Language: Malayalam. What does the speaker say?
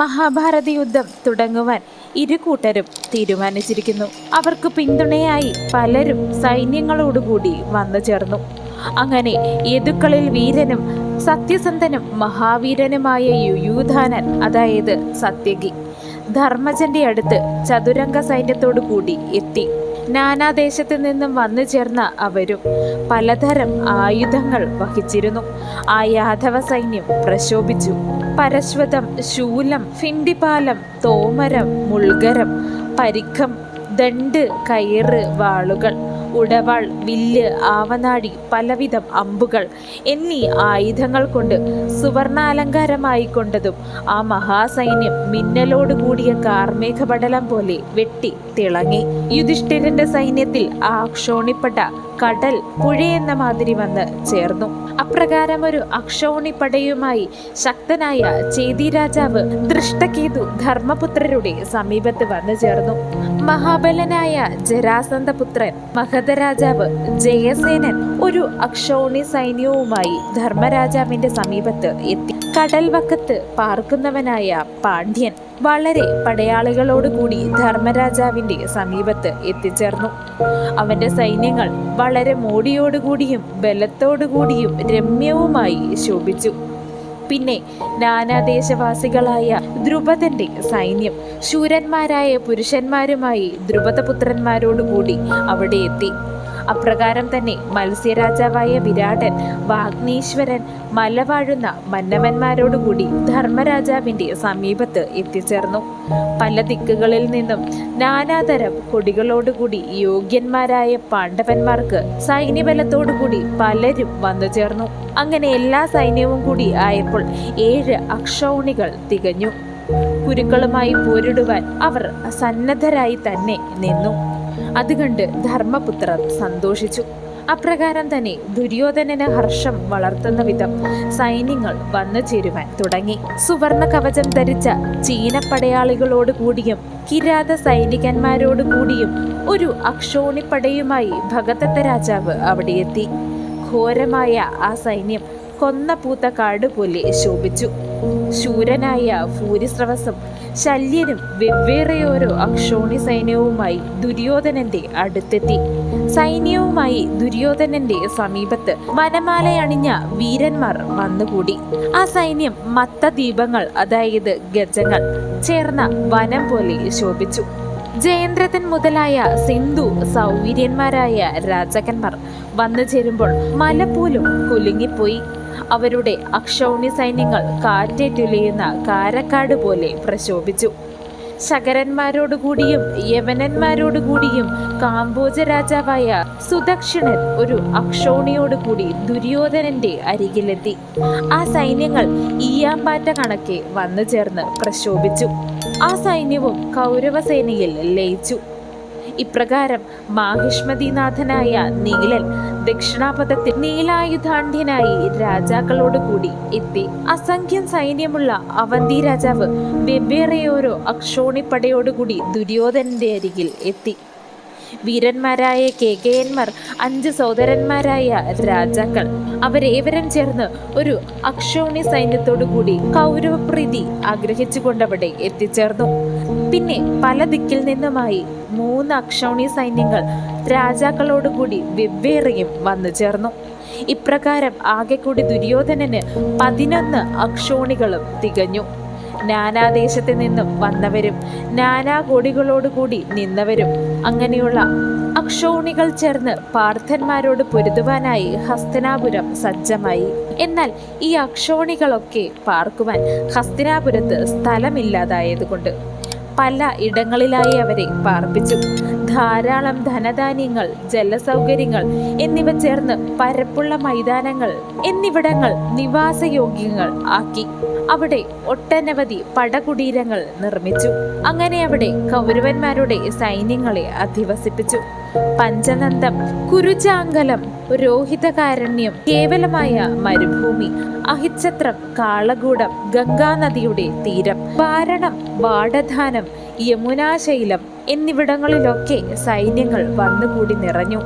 മഹാഭാരത യുദ്ധം തുടങ്ങുവാൻ ഇരു കൂട്ടരും തീരുമാനിച്ചിരിക്കുന്നു. അവർക്ക് പിന്തുണയായി പലരും സൈന്യങ്ങളോടുകൂടി വന്നു ചേർന്നു. അങ്ങനെ യദുക്കളിൽ വീരനും സത്യസന്ധനും മഹാവീരനുമായ യുയൂധാനൻ അതായത് സത്യകി ധർമ്മജന്റെ അടുത്ത് ചതുരംഗ സൈന്യത്തോടു കൂടി എത്തി. നാനാദേശത്തു നിന്നും വന്നു ചേർന്ന അവരും പലതരം ആയുധങ്ങൾ വഹിച്ചിരുന്നു. ആ യാദവ സൈന്യം പ്രശോഭിച്ചു. പരശ്വതം ശൂലം ഫിണ്ടിപാലം തോമരം മുൾഗരം പരിക്കം ദണ്ട് കയറ് വാളുകൾ ഉടവാൾ വില്ല് ആവനാടി പലവിധം അമ്പുകൾ എന്നീ ആയുധങ്ങൾ കൊണ്ട് സുവർണാലങ്കാരമായി കൊണ്ടതും ആ മഹാസൈന്യം മിന്നലോട് കൂടിയ കാർമേഘപടലം പോലെ വെട്ടി തിളങ്ങി. യുധിഷ്ഠിരന്റെ സൈന്യത്തിൽ ആ ക്ഷോണിപ്പെട്ട കടൽ പുഴയെന്ന മാതിരി വന്ന് ചേർന്നു. അപ്രകാരം ഒരു അക്ഷോണിപ്പടയുമായി ശക്തനായ ചേതി രാജാവ് ദൃഷ്ടകേതു ധർമ്മപുത്രരുടെ സമീപത്ത് വന്നു ചേർന്നു. മഹാബലനായ ജരാസന്ധപുത്രൻ മഹതരാജാവ് ജയസേനൻ ഒരു അക്ഷോണി സൈന്യവുമായി ധർമ്മരാജാവിന്റെ സമീപത്ത് എത്തി. കടൽവക്കത്ത് പാർക്കുന്നവനായ പാണ്ഡ്യൻ വളരെ പടയാളികളോടുകൂടി ധർമ്മരാജാവിന്റെ സമീപത്ത് എത്തിച്ചേർന്നു. അവന്റെ സൈന്യങ്ങൾ വളരെ മോടിയോടുകൂടിയും ബലത്തോടുകൂടിയും രമ്യവുമായി ശോഭിച്ചു. പിന്നെ നാനാദേശവാസികളായ ദ്രുപദന്റെ സൈന്യം ശൂരന്മാരായ പുരുഷന്മാരുമായി ദ്രുപദപുത്രന്മാരോടുകൂടി അവിടെ എത്തി. അപ്രകാരം തന്നെ മത്സ്യരാജാവായ വിരാടൻ വാഗ്നീശ്വരൻ മലവാഴുന്ന മന്നവന്മാരോടുകൂടി ധർമ്മരാജാവിന്റെ സമീപത്ത് എത്തിച്ചേർന്നു. പല ദിക്കുകളിൽ നിന്നും നാനാതരം കൊടികളോടുകൂടി യോഗ്യന്മാരായ പാണ്ഡവന്മാർക്ക് സൈന്യബലത്തോടുകൂടി പലരും വന്നു ചേർന്നു. അങ്ങനെ എല്ലാ സൈന്യവും കൂടി ആയപ്പോൾ ഏഴ് അക്ഷൗണികൾ തികഞ്ഞു. കുരുക്കളുമായി പോരിടുവാൻ അവർ സന്നദ്ധരായി തന്നെ നിന്നു. അത് കണ്ട് ധർമ്മപുത്രർ സന്തോഷിച്ചു. അപ്രകാരം തന്നെ ദുര്യോധനന് ഹർഷം വളർത്തുന്ന വിധം സൈന്യങ്ങൾ വന്നു ചേരുവാൻ തുടങ്ങി. സുവർണ കവചം ധരിച്ച ചീനപ്പടയാളികളോട് കൂടിയും കിരാത സൈനികന്മാരോട് കൂടിയും ഒരു അക്ഷോണിപ്പടയുമായി ഭഗതത്ത രാജാവ് അവിടെ എത്തി. ഘോരമായ ആ സൈന്യം കൊന്ന പൂത്ത കാട് പോലെ ശോഭിച്ചു. ശൂരനായ ഭൂരിസ്രവസം ശല്യനും വെവ്വേറെ ഓരോ അക്ഷോണി സൈന്യവുമായി ദുര്യോധനന്റെ അടുത്തെത്തി. സൈന്യവുമായി ദുര്യോധനന്റെ സമീപത്ത് വനമാലയണിഞ്ഞ വീരന്മാർ വന്നുകൂടി. ആ സൈന്യം മത്ത ദീപങ്ങൾ അതായത് ഗജങ്ങൾ ചേർന്ന വനം പോലെ ശോഭിച്ചു. ജയേന്ദ്രതൻ മുതലായ സിന്ധു സൗവീര്യന്മാരായ രാജകന്മാർ വന്നു ചേരുമ്പോൾ മല പോലും കുലുങ്ങിപ്പോയി. അവരുടെ അക്ഷൗണി സൈന്യങ്ങൾ കാറ്റേറ്റുലയുന്ന കാരക്കാട് പോലെ പ്രശോഭിച്ചു. ശകരന്മാരോടുകൂടിയും യവനന്മാരോടുകൂടിയും കാമ്പോജ രാജാവായ സുദക്ഷിണൻ ഒരു അക്ഷോണിയോടുകൂടി ദുര്യോധനന്റെ അരികിലെത്തി. ആ സൈന്യങ്ങൾ ഈയാമ്പാറ്റ കണക്കെ വന്നു ചേർന്ന് പ്രശോഭിച്ചു. ആ സൈന്യവും കൗരവസേനയിൽ ലയിച്ചു. ഇപ്രകാരം മാഹിഷ്മതിനാഥനായ നീലൻ ദക്ഷിണാപഥത്തിൽ നീലായുധാണ്ഡ്യനായി രാജാക്കളോട് കൂടി എത്തി. അസംഖ്യം സൈന്യമുള്ള അവന്തി രാജാവ് വെവ്വേറെയോരോ അക്ഷോണിപ്പടയോടുകൂടി ദുര്യോധനന്റെ അരികിൽ എത്തി. വീരന്മാരായ കേകയന്മാർ അഞ്ച് സഹോദരന്മാരായ രാജാക്കൾ. അവരേവരും ചേർന്ന് ഒരു അക്ഷോണി സൈന്യത്തോടു കൂടി കൗരവപ്രീതി ആഗ്രഹിച്ചുകൊണ്ടവിടെ എത്തിച്ചേർന്നു. പിന്നെ പല ദിക്കിൽ നിന്നുമായി മൂന്ന് അക്ഷോണി സൈന്യങ്ങൾ രാജാക്കളോടുകൂടി വെവ്വേറെയും വന്നു ചേർന്നു. ഇപ്രകാരം ആകെക്കൂടി കൂടി ദുര്യോധനന് പതിനൊന്ന് അക്ഷോണികളും തികഞ്ഞു. നാനാദേശത്ത് നിന്നും വന്നവരും നാനാ കൊടികളോടുകൂടി നിന്നവരും. അങ്ങനെയുള്ള അക്ഷോണികൾ ചേർന്ന് പാർത്ഥന്മാരോട് പൊരുതുവാനായി ഹസ്തനാപുരം സജ്ജമായി. എന്നാൽ ഈ അക്ഷോണികളൊക്കെ പാർക്കുവാൻ ഹസ്തിനാപുരത്ത് സ്ഥലമില്ലാതായതുകൊണ്ട് പല ഇടങ്ങളിലായി അവരെ പാർപ്പിച്ചു. ധാരാളം ധനധാന്യങ്ങൾ ജലസൗകര്യങ്ങൾ എന്നിവ ചേർന്ന് പരപ്പുള്ള മൈതാനങ്ങൾ എന്നിവിടങ്ങൾ നിവാസയോഗ്യങ്ങൾ ആക്കി. അവിടെ ഒട്ടനവധി പടകുടീരങ്ങൾ നിർമ്മിച്ചു. അങ്ങനെ അവിടെ കൗരവന്മാരുടെ സൈന്യങ്ങളെ അധിവസിപ്പിച്ചു. പഞ്ചനന്ദം കുരുചാങ്കലം രോഹിതകാരണ്യം കേവലമായ മരുഭൂമി അഹിച്ഛത്രം കാളകൂടം ഗംഗാനദിയുടെ തീരം വാരണം വാടധാനം യമുനാശൈലം എന്നിവിടങ്ങളിലൊക്കെ സൈന്യങ്ങൾ വന്നുകൂടി നിറഞ്ഞു.